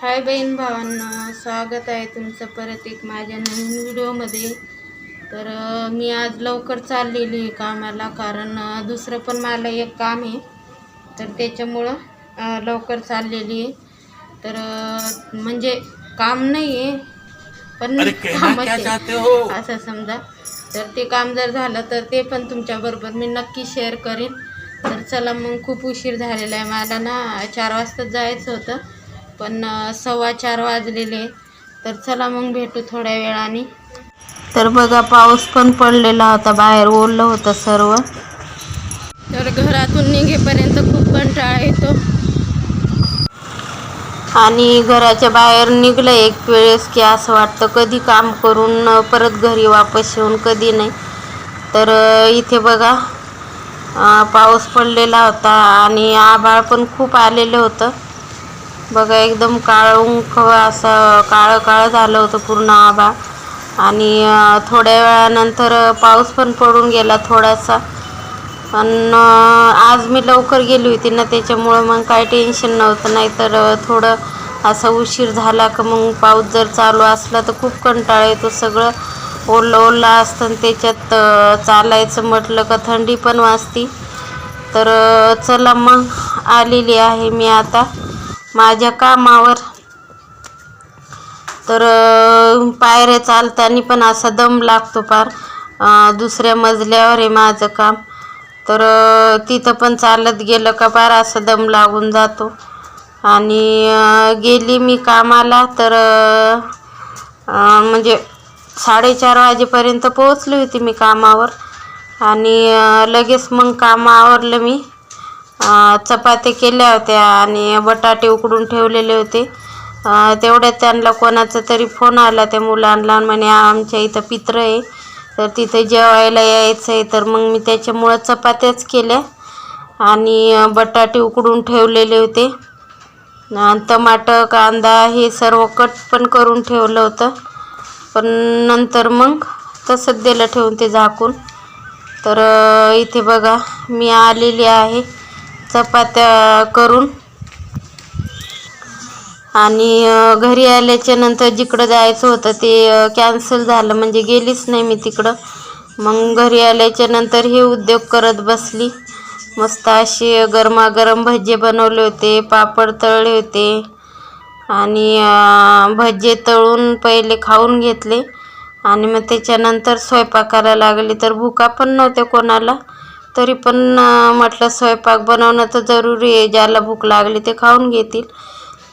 हाय बहीण भावांनो स्वागत आहे तुमचं परत एक माझ्या नवीन व्हिडिओमध्ये. तर मी आज लवकर चाललेली आहे कामाला कारण दुसरं पण मला एक काम आहे. तर त्याच्यामुळं लवकर चाललेली आहे. तर म्हणजे काम नाही आहे पण. चाहते हो? असं समजा. तर ते काम जर झालं तर ते पण तुमच्याबरोबर मी नक्की शेअर करीन. तर चला मग खूप उशीर झालेला आहे. मला ना चार वाजता जायचं होतं. पण सव्वा चार वाजलेले तर चला मग भेटू थोड्या वेळाने. तर बघा पाऊस पण पडलेला होता. बाहेर ओढलं होतं सर्व. तर घरातून निघेपर्यंत खूप कंटाळा येतो. आणि घराच्या बाहेर निघलं एक वेळेस की असं वाटतं कधी काम करून परत घरी वापस येऊन कधी नाही. तर इथे बघा पाऊस पडलेला होता आणि आभाळ पण खूप आलेलं होतं. बघा एकदम काळुंख असं काळं काळं झालं होतं पूर्ण आभाळ आणि थोड्या वेळानंतर पाऊस पण पडून गेला थोडासा. पण आज मी लवकर गेली होती ना त्याच्यामुळं मग काय टेन्शन नव्हतं. नाही तर थोडं असा उशीर झाला का मग पाऊस जर चालू असला तर खूप कंटाळा येतो. सगळं ओलं ओलं असतं आणि त्याच्यात चालायचं म्हटलं का थंडी पण वाजती. तर चला मग आलेली आहे मी आता. माझ्या कामावर. तर पायऱ्या चालताना पण असा दम लागतो पार दुसऱ्या मजल्यावर आहे माझं काम. तर तिथं पण चालत गेलं का पार असं दम लागून जातो. आणि गेली मी कामाला तर म्हणजे साडेचार वाजेपर्यंत पोहोचली होती मी कामावर. आणि लगेच मग काम आवरलं मी. चपाती चपात्या केल्या होत्या आणि बटाटे उकडून ठेवलेले होते. तेवढ्यात त्यांना कोणाचा तरी फोन आला त्या मुलांना म्हणे आमच्या इथं पित्र आहे. तर तिथे जेवायला यायचं आहे तर मग मी त्याच्यामुळं चपात्याच केल्या आणि बटाटे उकडून ठेवलेले होते. आणि टमाटर कांदा हे सर्व कट पण करून ठेवलं होतं. पण नंतर मग तसंच दिलं ठेवून ते झाकून. तर इथे बघा मी आलेली आहे. चपात्या करून आणि घरी आल्याच्यानंतर जिकडं जायचं होतं ते कॅन्सल झालं. म्हणजे गेलीच नाही मी तिकडं. मग घरी आल्याच्यानंतर हे उद्योग करत बसली. मस्त असे गरमागरम भजे बनवले होते पापड तळले होते आणि भजे तळून पहिले खाऊन घेतले. आणि मग त्याच्यानंतर स्वयंपाकाला लागली. तर भुका पण नव्हत्या कोणाला. तरी पण म्हटलं स्वयंपाक बनवणं तर जरुरी आहे. ज्याला भूक लागली ते खाऊन घेतील.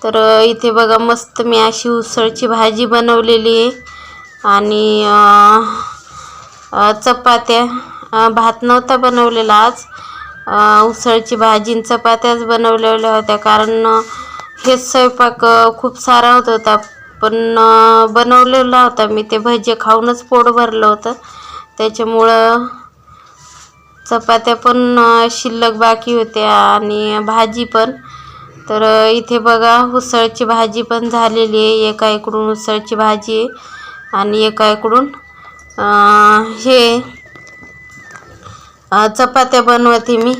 तर इथे बघा मस्त मी अशी उसळची भाजी बनवलेली आहे. आणि चपात्या भात नव्हता बनवलेला आज. उसळची भाजी आणि चपात्याच बनवलेल्या होत्या. कारण हे हेच स्वयंपाक खूप सारा होत होता. पण बनवलेला होता मी. ते भजे खाऊनच पोट भरलं होतं. त्याच्यामुळं चपात्या पण शिल्लक बाकी होत्या आणि भाजी पण. तर इथे बघा उसळची भाजी पण झालेली आहे. एका इकडून उसळची भाजी आहे आणि एका इकडून हे चपात्या बनवते मी.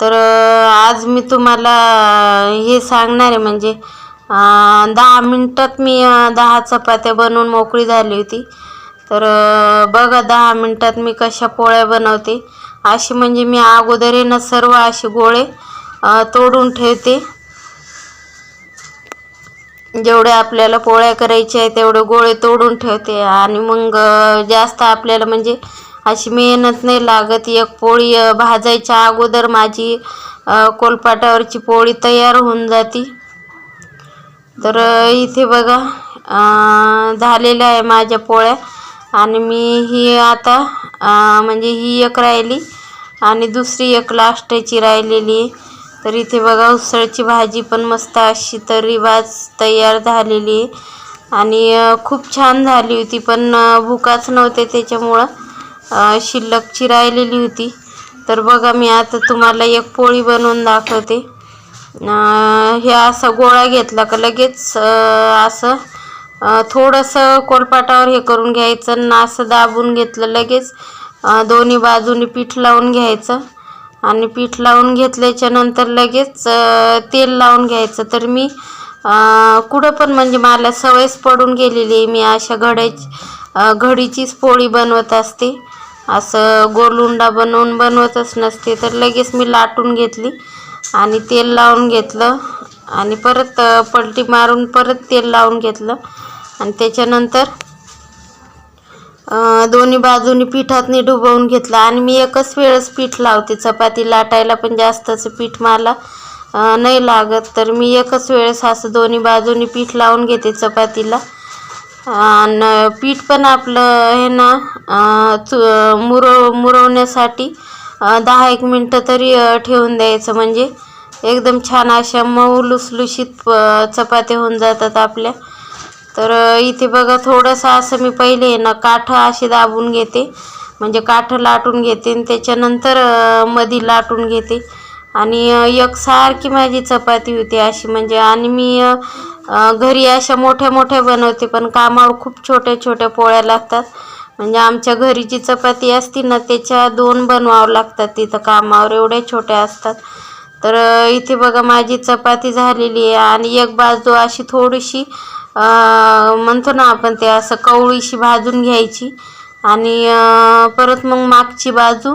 तर आज मी तुम्हाला हे सांगणार आहे म्हणजे दहा मिनटात मी दहा चपात्या बनवून मोकळी झाली होती. तर बघा दहा मिनटात मी कशा पोळ्या बनवते. अशी म्हणजे मी अगोदर आहे ना सर्व असे गोळे तोडून ठेवते. जेवढे आपल्याला पोळ्या करायच्या आहे तेवढे गोळे तोडून ठेवते. आणि मग जास्त आपल्याला म्हणजे अशी मेहनत नाही लागत. एक पोळी भाजायच्या अगोदर माझी कोलपाटावरची पोळी तयार होऊन जाती. तर इथे बघा झालेल्या आहे माझ्या पोळ्या. आणि मी ही आता म्हणजे ही एक राहिली. आणि दुसरी एक लास्टची राहिलेली तर इथे बघा उसळची भाजी पण मस्त अशी तर्रीबाज तयार झालेली आणि खूप छान झाली होती पण भुकाच नव्हते त्याच्यामुळं शिल्लकची राहिलेली होती. तर बघा मी आता तुम्हाला एक पोळी बनवून दाखवते. हे असा गोळा घेतला का लगेच असं थोडंसं कोलपाटावर हे करून घ्यायचं नास दाबून घेतलं लगेच. दोन्ही बाजूनी पीठ लावून घ्यायचं. आणि पीठ लावून घेतल्याच्या नंतर लगेच तेल लावून घ्यायचं. तर मी कुठं पण म्हणजे मला सवयच पडून गेलेली आहे. मी अशा घड्याची घडीचीच पोळी बनवत असते. असं गोलुंडा बनवून बनवतच नसते. तर लगेच मी लाटून घेतली आणि तेल लावून घेतलं. आणि परत पलटी मारून परत तेल लावून घेतलं. आणि त्याच्यानंतर दोन्ही बाजूनी पिठातनी डुबवून घेतलं. आणि मी एकच वेळेस पीठ लावते. चपाती लाटायला पण जास्तचं पीठ मला नाही लागत. तर मी एकच वेळेस असं दोन्ही बाजूनी पीठ लावून घेते चपातीला. आणि पीठ पण आपलं हे ना चु मुरव मुरवण्यासाठी दहा एक मिनटं तरी ठेवून द्यायचं. म्हणजे एकदम छान अशा मऊ लुसलुशीत चपात्या होऊन जातात आपल्या. तर इथे बघा थोडंसं असं मी पहिले ना काठं अशी दाबून घेते. म्हणजे काठं लाटून घेते आणि त्याच्यानंतर मधी लाटून घेते. आणि एक एकसारखी माझी चपाती होती अशी. म्हणजे आणि मी घरी अशा मोठ्या मोठ्या बनवते पण कामावर खूप छोट्या छोट्या पोळ्या लागतात. म्हणजे आमच्या घरी जी चपाती असती ना त्याच्या दोन बनवावं लागतात तिथं कामावर एवढ्या छोट्या असतात. तर इथे बघा माझी चपाती झालेली आहे. आणि एक बाजू अशी थोडीशी म्हणतो ना आपण ते असं कवळीशी भाजून घ्यायची आणि परत मग मागची बाजू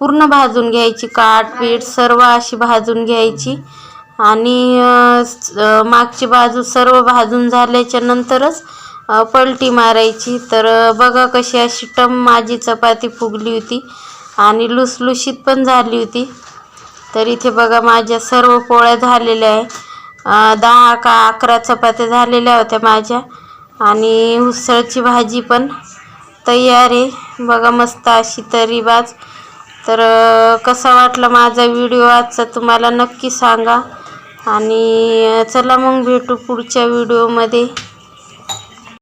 पूर्ण भाजून घ्यायची काठ पीठ सर्व अशी भाजून घ्यायची आणि मागची बाजू सर्व भाजून झाल्याच्या नंतरच पलटी मारायची. तर बघा कशी अशी टम माझी चपाती फुगली होती आणि लुसलुशीत पण झाली होती. तर इथे बघा माझ्या सर्व पोळ्या झालेल्या आहे. दहा का अकरा चपात्या झालेल्या होत्या माझ्या. आणि उसळची भाजी पण तयार आहे. बघा मस्त अशी तरी बाज तर कसा वाटला माझा व्हिडिओ आजचा तुम्हाला नक्की सांगा. आणि चला मग भेटू पुढच्या व्हिडिओमध्ये.